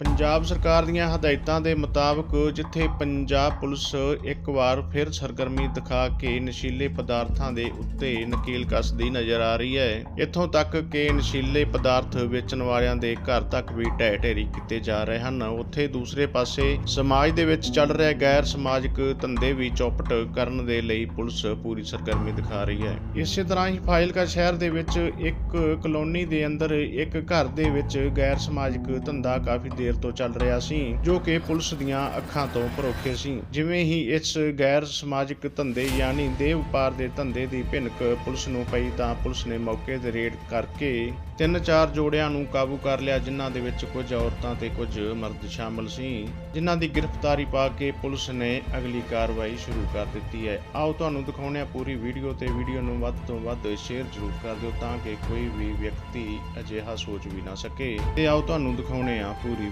ਪੰਜਾਬ ਸਰਕਾਰ ਦੀਆਂ ਹਦਾਇਤਾਂ ਦੇ ਮੁਤਾਬਕ ਜਿੱਥੇ ਪੰਜਾਬ ਪੁਲਿਸ ਇੱਕ ਵਾਰ ਫਿਰ ਸਰਗਰਮੀ ਦਿਖਾ ਕੇ ਨਸ਼ੀਲੇ ਪਦਾਰਥਾਂ ਦੇ ਉੱਤੇ ਨਕੀਲ ਕੱਸਦੀ ਨਜ਼ਰ ਆ ਰਹੀ ਹੈ, ਇੱਥੋਂ ਤੱਕ ਕਿ ਨਸ਼ੀਲੇ ਪਦਾਰਥ ਵੇਚਣ ਵਾਲਿਆਂ ਦੇ ਘਰ ਤੱਕ ਵੀ ਢਹਿ ਢੇਰੀ ਕੀਤੇ ਜਾ ਰਹੇ ਹਨ। ਉੱਥੇ ਦੂਸਰੇ ਪਾਸੇ ਸਮਾਜ ਦੇ ਵਿੱਚ ਚੱਲ ਰਿਹਾ ਗੈਰ ਸਮਾਜਿਕ ਧੰਦੇ ਵੀ ਚੌਪਟ ਕਰਨ ਦੇ ਲਈ ਪੁਲਿਸ ਪੂਰੀ ਸਰਗਰਮੀ ਦਿਖਾ ਰਹੀ ਹੈ। ਇਸੇ ਤਰ੍ਹਾਂ ਹੀ ਫਾਜ਼ਿਲਕਾ ਸ਼ਹਿਰ ਦੇ ਵਿੱਚ ਇੱਕ ਕਲੋਨੀ ਦੇ ਅੰਦਰ ਇੱਕ ਘਰ ਦੇ ਵਿੱਚ ਗੈਰ ਸਮਾਜਿਕ ਧੰਦਾ ਕਾਫੀ ਦੇਰ ਤੋਂ ਚੱਲ ਰਿਹਾ ਸੀ, ਜੋ ਕਿ ਪੁਲਿਸ ਦੀਆਂ ਅੱਖਾਂ ਤੋਂ ਪਰੋਖੇ ਸੀ। ਜਿਵੇਂ ਹੀ ਇਸ ਗੈਰ ਸਮਾਜਿਕ ਧੰਦੇ ਯਾਨੀ ਦੇਹ ਵਪਾਰ ਦੇ ਧੰਦੇ ਦੀ ਭਿਣਕ ਪੁਲਿਸ ਨੂੰ ਪਈ ਤਾਂ ਪੁਲਿਸ ਨੇ ਮੌਕੇ ਤੇ ਰੇਡ ਕਰਕੇ ਤਿੰਨ ਚਾਰ ਜੋੜਿਆਂ ਨੂੰ ਕਾਬੂ ਕਰ ਲਿਆ, ਜਿਨ੍ਹਾਂ ਦੇ ਵਿੱਚ ਕੁਝ ਔਰਤਾਂ ਤੇ ਕੁਝ ਮਰਦ ਸ਼ਾਮਲ ਸੀ। ਜਿਨ੍ਹਾਂ ਦੀ ਗ੍ਰਿਫਤਾਰੀ ਪਾ ਕੇ ਪੁਲਿਸ ਨੇ ਅਗਲੀ ਕਾਰਵਾਈ ਸ਼ੁਰੂ ਕਰ ਦਿੱਤੀ ਹੈ। ਆਓ ਤੁਹਾਨੂੰ ਦਿਖਾਉਂਦੇ ਆ ਪੂਰੀ ਵੀਡੀਓ ਤੇ ਵੀਡੀਓ ਨੂੰ ਵੱਧ ਤੋਂ ਵੱਧ ਸ਼ੇਅਰ ਜ਼ਰੂਰ ਕਰ ਦਿਓ ਤਾਂ ਕਿ ਕੋਈ ਵੀ ਵਿਅਕਤੀ ਅਜਿਹਾ ਸੋਚ ਵੀ ਨਾ ਸਕੇ। ਤੇ ਆਓ ਤੁਹਾਨੂੰ ਦਿਖਾਉਂਦੇ ਆ ਪੂਰੀ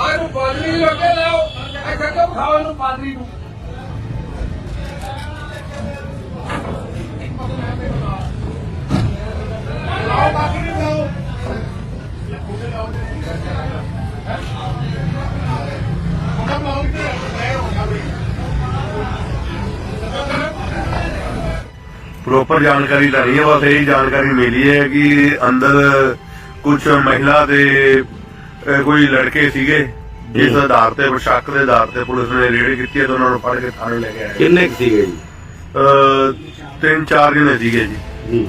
ਆਨੂੰ ਪਾਦਰੀ ਨੂੰ ਲੱਗੇ ਲਾਓ ਇੱਥੇ ਕਿਉਂ ਖਾਓ ਇਹਨੂੰ ਪਾਦਰੀ ਨੂੰ ਲਾਓ ਪਾਦਰੀ ਨੂੰ ਲਾਓ ਪ੍ਰੋਪਰ ਜਾਣਕਾਰੀ ਤਾਂ ਨਹੀਂ ਹੈ ਬਸ ਇਹ ਜਾਣਕਾਰੀ ਮਿਲੀ ਹੈ ਕਿ ਅੰਦਰ ਕੁਝ ਮਹਿਲਾ ਦੇ ਅਹ, ਕੋਈ ਲੜਕੇ ਸੀਗੇ ਜਿਸ ਆਧਾਰ ਤੇ ਸ਼ੱਕ ਦੇ ਆਧਾਰ ਤੇ ਪੁਲਿਸ ਨੇ ਰੇਡ ਕੀਤੀ ਹੈ ਤੇ ਉਹਨਾਂ ਨੂੰ ਫੜ ਕੇ ਥਾਣੇ ਲੈ ਕੇ ਆਏ। ਕਿੰਨੇ ਕੁ ਸੀਗੇ ਜੀ? ਅਹ, ਤਿੰਨ ਚਾਰ ਜਣੇ ਸੀਗੇ ਜੀ। ਜੀ।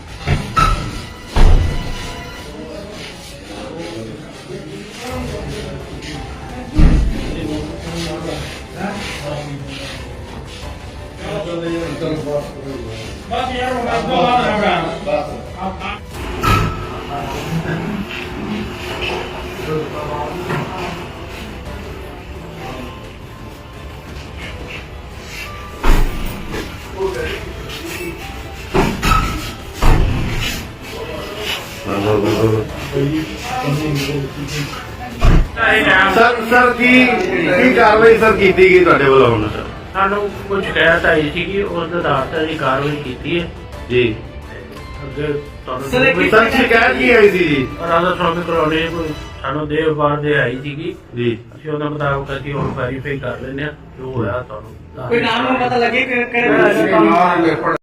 ਜਾ ਇਹਨੇ ਰਾਤ ਨੂੰ ਲਈ ਤਾਂ ਮੈਂ ਪੁੱਛਿਆ ਸਰ ਸਰ ਕੀ ਕੀ ਕਾਰਵਾਈ ਸਰ ਕੀਤੀ ਗਈ ਤੁਹਾਡੇ ਵੱਲੋਂ ਹੁਣ? ਸਰ ਸਾਨੂੰ ਕੁਝ ਸ਼ਿਕਾਇਤ ਆਈ ਸੀਗੀ ਉਸ ਦੇ ਆਧਾਰ ਤੇ ਅਸੀਂ ਕਾਰਵਾਈ ਕੀਤੀ ਹੈ। ਜੀ। ਅੱਗੇ ਤੁਹਾਨੂੰ ਸਰ ਸ਼ਿਕਾਇਤ ਕੀ ਆਈ ਸੀ ਜੀ? ਰਾਧਾ ਸਵਾਮੀ ਕਲੋਨੀ ਕੋਈ ਸਾਨੂੰ ਦੇਵ ਬਾਰ ਦੇ ਆਈ ਸੀਗੀ। ਜੀ। ਅਸੀਂ ਉਹਨਾਂ ਮੁਤਾਬਕ ਅਸੀਂ ਹੁਣ ਵੈਰੀਫਾਈ ਕਰ ਲੈਂਦੇ ਹਾਂ ਜੋ ਹੋਇਆ ਤੁਹਾਨੂੰ ਕੋਈ ਨਾਮ ਨੂੰ ਪਤਾ ਲੱਗੇ ਕਿ ਕਿਹੜੇ ਨਾਮ ਮੇਰੇ ਕੋਲ